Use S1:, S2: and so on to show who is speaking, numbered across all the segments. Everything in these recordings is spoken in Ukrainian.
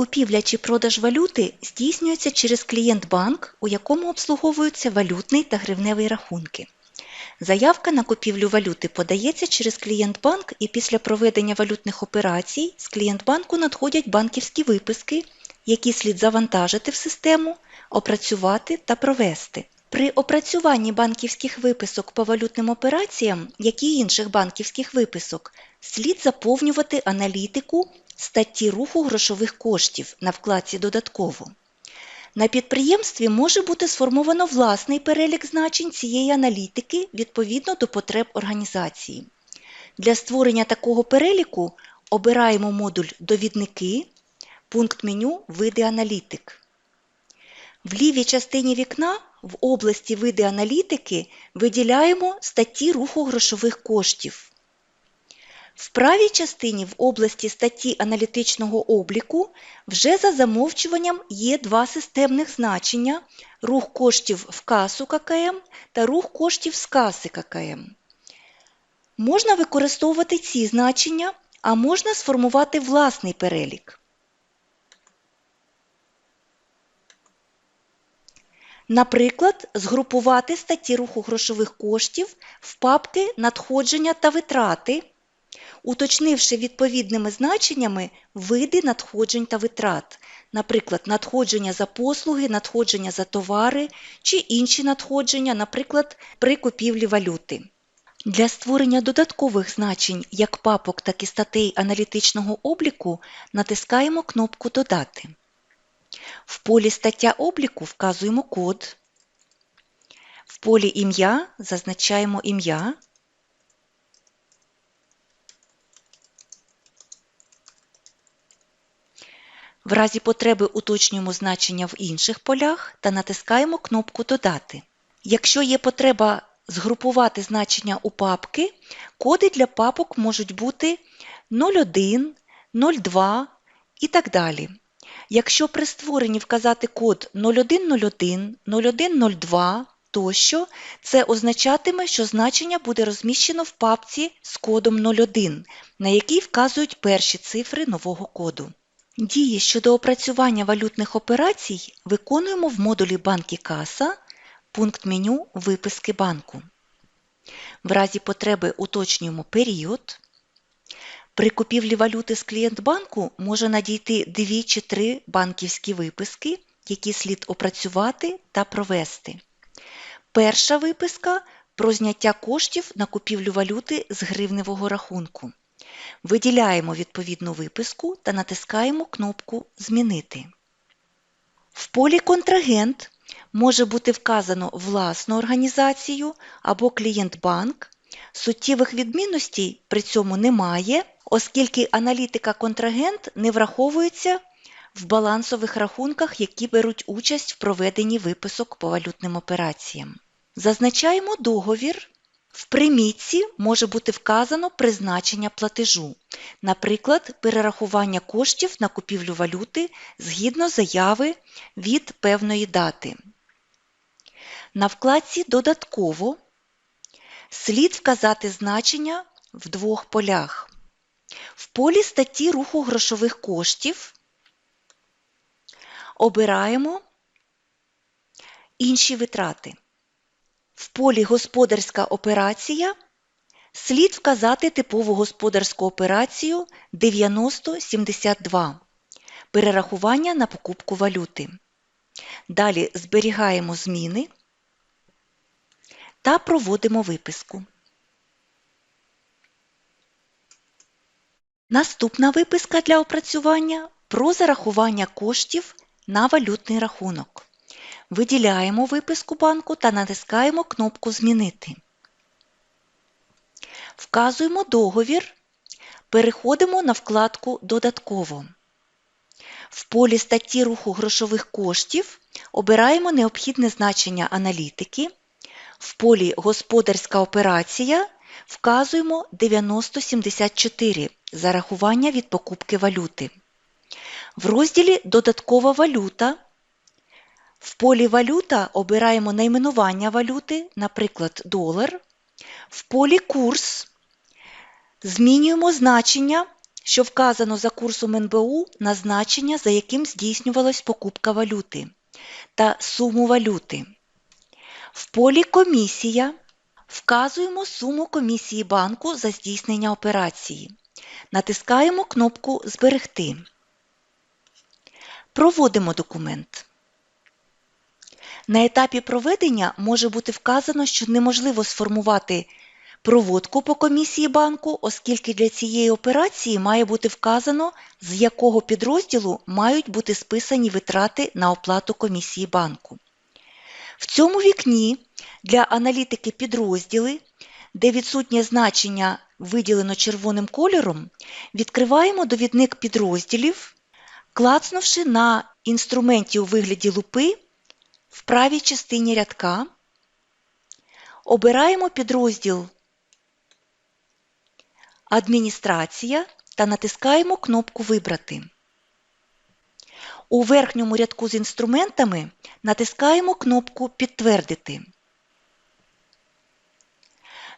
S1: Купівля чи продаж валюти здійснюється через клієнт-банк, у якому обслуговуються валютний та гривневий рахунки. Заявка на купівлю валюти подається через клієнт-банк і після проведення валютних операцій з клієнт-банку надходять банківські виписки, які слід завантажити в систему, опрацювати та провести. При опрацюванні банківських виписок по валютним операціям, як і інших банківських виписок, слід заповнювати аналітику статті руху грошових коштів на вкладці Додатково. На підприємстві може бути сформовано власний перелік значень цієї аналітики відповідно до потреб організації. Для створення такого переліку обираємо модуль Довідники, пункт меню Види аналітик. В лівій частині вікна в області Види аналітики виділяємо статті руху грошових коштів. В правій частині в області статті аналітичного обліку вже за замовчуванням є два системних значення рух коштів в касу ККМ та рух коштів з каси ККМ. Можна використовувати ці значення, а можна сформувати власний перелік. Наприклад, згрупувати статті руху грошових коштів в папки надходження та витрати уточнивши відповідними значеннями види надходжень та витрат, наприклад, надходження за послуги, надходження за товари чи інші надходження, наприклад, при купівлі валюти. Для створення додаткових значень як папок, так і статей аналітичного обліку натискаємо кнопку Додати. В полі Стаття обліку вказуємо код. В полі Ім'я зазначаємо ім'я. В разі потреби уточнюємо значення в інших полях та натискаємо кнопку Додати. Якщо є потреба згрупувати значення у папки, коди для папок можуть бути 01, 02 і так далі. Якщо при створенні вказати код 0101, 0102 тощо, це означатиме, що значення буде розміщено в папці з кодом 01, на якій вказують перші цифри нового коду. Дії щодо опрацювання валютних операцій виконуємо в модулі «Банк і каса» пункт меню Виписки банку. В разі потреби уточнюємо період. При купівлі валюти з клієнт-банку може надійти дві чи три банківські виписки, які слід опрацювати та провести. Перша виписка про зняття коштів на купівлю валюти з гривневого рахунку. Виділяємо відповідну виписку та натискаємо кнопку Змінити. В полі Контрагент може бути вказано власну організацію або клієнт-банк. Суттєвих відмінностей при цьому немає, оскільки аналітика контрагент не враховується в балансових рахунках, які беруть участь в проведенні виписок по валютним операціям. Зазначаємо договір в примітці може бути вказано призначення платежу, наприклад, перерахування коштів на купівлю валюти згідно заяви від певної дати. На вкладці Додатково слід вказати значення в двох полях. В полі статті руху грошових коштів обираємо інші витрати. В полі Господарська операція слід вказати типову господарську операцію 9072 перерахування на покупку валюти. Далі зберігаємо зміни та проводимо виписку. Наступна виписка для опрацювання про зарахування коштів на валютний рахунок. Виділяємо виписку банку та натискаємо кнопку Змінити. Вказуємо договір. Переходимо на вкладку Додатково. В полі статті руху грошових коштів обираємо необхідне значення аналітики. В полі Господарська операція вказуємо 9074 зарахування від покупки валюти. В розділі Додаткова валюта в полі Валюта обираємо найменування валюти, наприклад, долар. В полі Курс змінюємо значення, що вказано за курсом НБУ на значення, за яким здійснювалась покупка валюти, та суму валюти. В полі Комісія вказуємо суму комісії банку за здійснення операції. Натискаємо кнопку Зберегти. Проводимо документ. На етапі проведення може бути вказано, що неможливо сформувати проводку по комісії банку, оскільки для цієї операції має бути вказано, з якого підрозділу мають бути списані витрати на оплату комісії банку. В цьому вікні для аналітики підрозділи, де відсутнє значення виділено червоним кольором, відкриваємо довідник підрозділів, клацнувши на інструменті у вигляді лупи в правій частині рядка, обираємо підрозділ Адміністрація та натискаємо кнопку Вибрати. У верхньому рядку з інструментами натискаємо кнопку Підтвердити.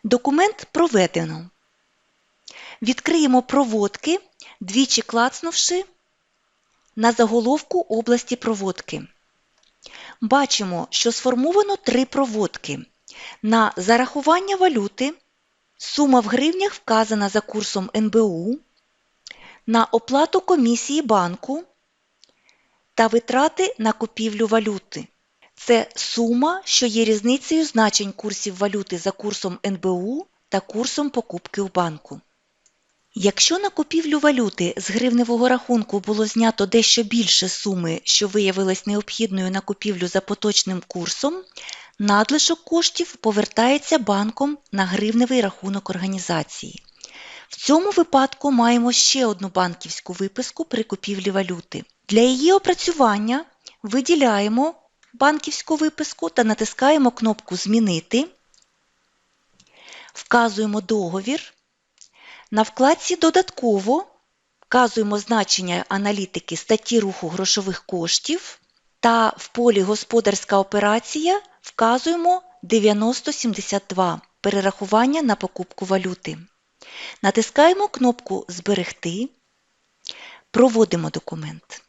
S1: Документ проведено. Відкриємо проводки, двічі клацнувши на заголовку області проводки. Бачимо, що сформовано три проводки. На зарахування валюти сума в гривнях вказана за курсом НБУ, на оплату комісії банку та витрати на купівлю валюти. Це сума, що є різницею значень курсів валюти за курсом НБУ та курсом покупки у банку. Якщо на купівлю валюти з гривневого рахунку було знято дещо більше суми, що виявилась необхідною на купівлю за поточним курсом, надлишок коштів повертається банком на гривневий рахунок організації. В цьому випадку маємо ще одну банківську виписку при купівлі валюти. Для її опрацювання виділяємо банківську виписку та натискаємо кнопку Змінити, вказуємо договір. На вкладці Додатково вказуємо значення аналітики статті руху грошових коштів та в полі Господарська операція вказуємо 9072 перерахування на покупку валюти. Натискаємо кнопку Зберегти, проводимо документ.